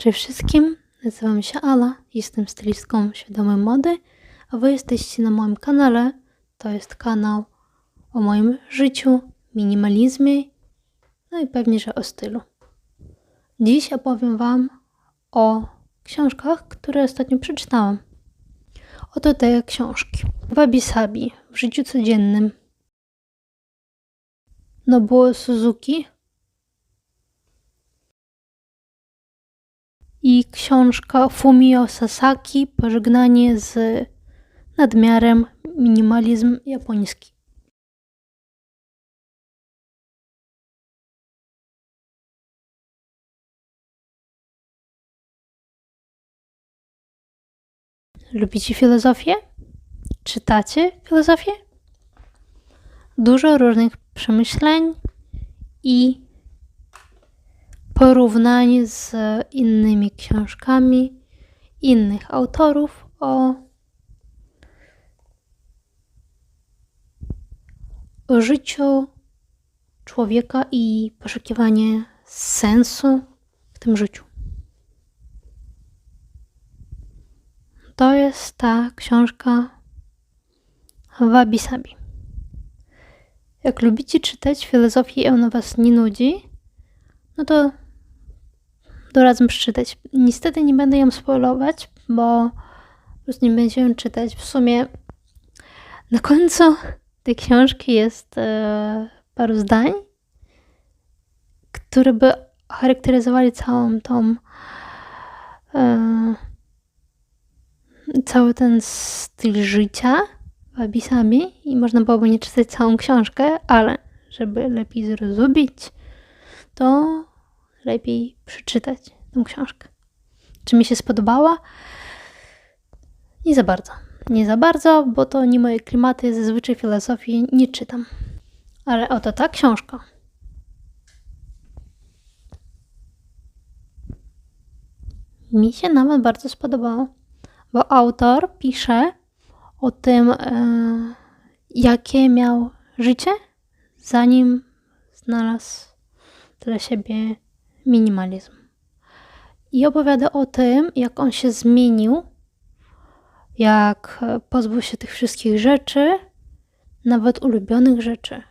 Cześć wszystkim, nazywam się Ala, jestem stylistką świadomej mody, a wy jesteście na moim kanale. To jest kanał o moim życiu, minimalizmie, no i pewnie, że o stylu. Dziś opowiem wam o książkach, które ostatnio przeczytałam. Oto te książki. Wabi Sabi w życiu codziennym. Nobuo Suzuki i książka Fumio Sasaki Pożegnanie z nadmiarem minimalizm japoński. Lubicie filozofię? Czytacie filozofię? Dużo różnych przemyśleń i porównań z innymi książkami innych autorów o, o życiu człowieka i poszukiwanie sensu w tym życiu. To jest ta książka Wabi Sabi. Jak lubicie czytać filozofię i ona was nie nudzi, no to doradzam przeczytać. Niestety nie będę ją spoilować, bo już nie będziemy czytać. W sumie na końcu tej książki jest e, paru zdań, które by charakteryzowali całą tą e, cały ten styl życia w Abisami i można byłoby nie czytać całą książkę, ale żeby lepiej zrozumieć, lepiej przeczytać tę książkę. Czy mi się spodobała? Nie za bardzo. Nie za bardzo, bo to nie moje klimaty, zazwyczaj filozofii nie czytam. Ale oto ta książka. Mi się nawet bardzo spodobała, bo autor pisze o tym, e, jakie miał życie, zanim znalazł dla siebie minimalizm. I opowiada o tym, jak on się zmienił, jak pozbył się tych wszystkich rzeczy, nawet ulubionych rzeczy.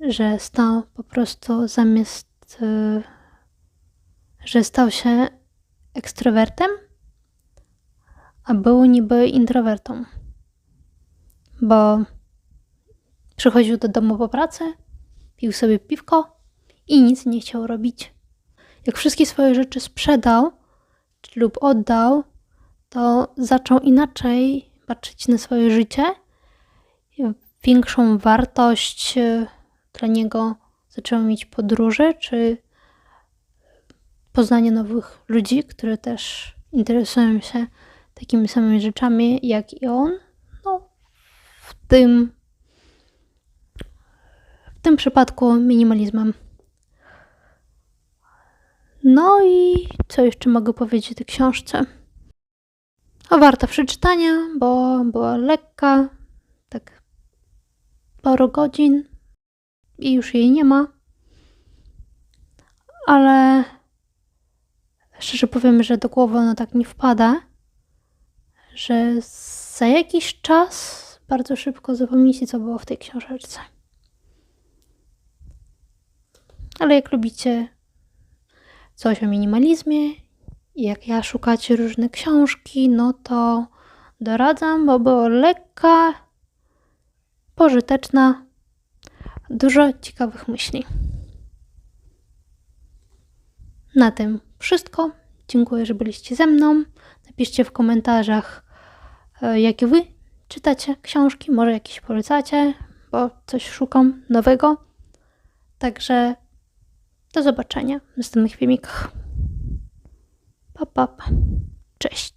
Że stał po prostu zamiast, e, że stał się ekstrowertem, a był niby introwertą. Bo przychodził do domu po pracy, pił sobie piwko i nic nie chciał robić. Jak wszystkie swoje rzeczy sprzedał lub oddał, to zaczął inaczej patrzeć na swoje życie. Większą wartość e, dla niego zaczęło mieć podróże czy poznanie nowych ludzi, które też interesują się takimi samymi rzeczami jak i on. No, w tym w tym przypadku minimalizmem. No i co jeszcze mogę powiedzieć o tej książce? O, warta przeczytania, bo była lekka, tak paru godzin i już jej nie ma. Ale szczerze powiem, że do głowy ona tak nie wpada, że za jakiś czas bardzo szybko zapomnicie, co było w tej książeczce. Ale jak lubicie coś o minimalizmie jak ja szukacie różne książki, no to doradzam, bo była lekka, pożyteczna, dużo ciekawych myśli. Na tym wszystko. Dziękuję, że byliście ze mną. Napiszcie w komentarzach, e, jakie wy czytacie książki, może jakieś polecacie, bo coś szukam nowego. Także do zobaczenia w następnych filmikach. Pa, pa, pa. Cześć.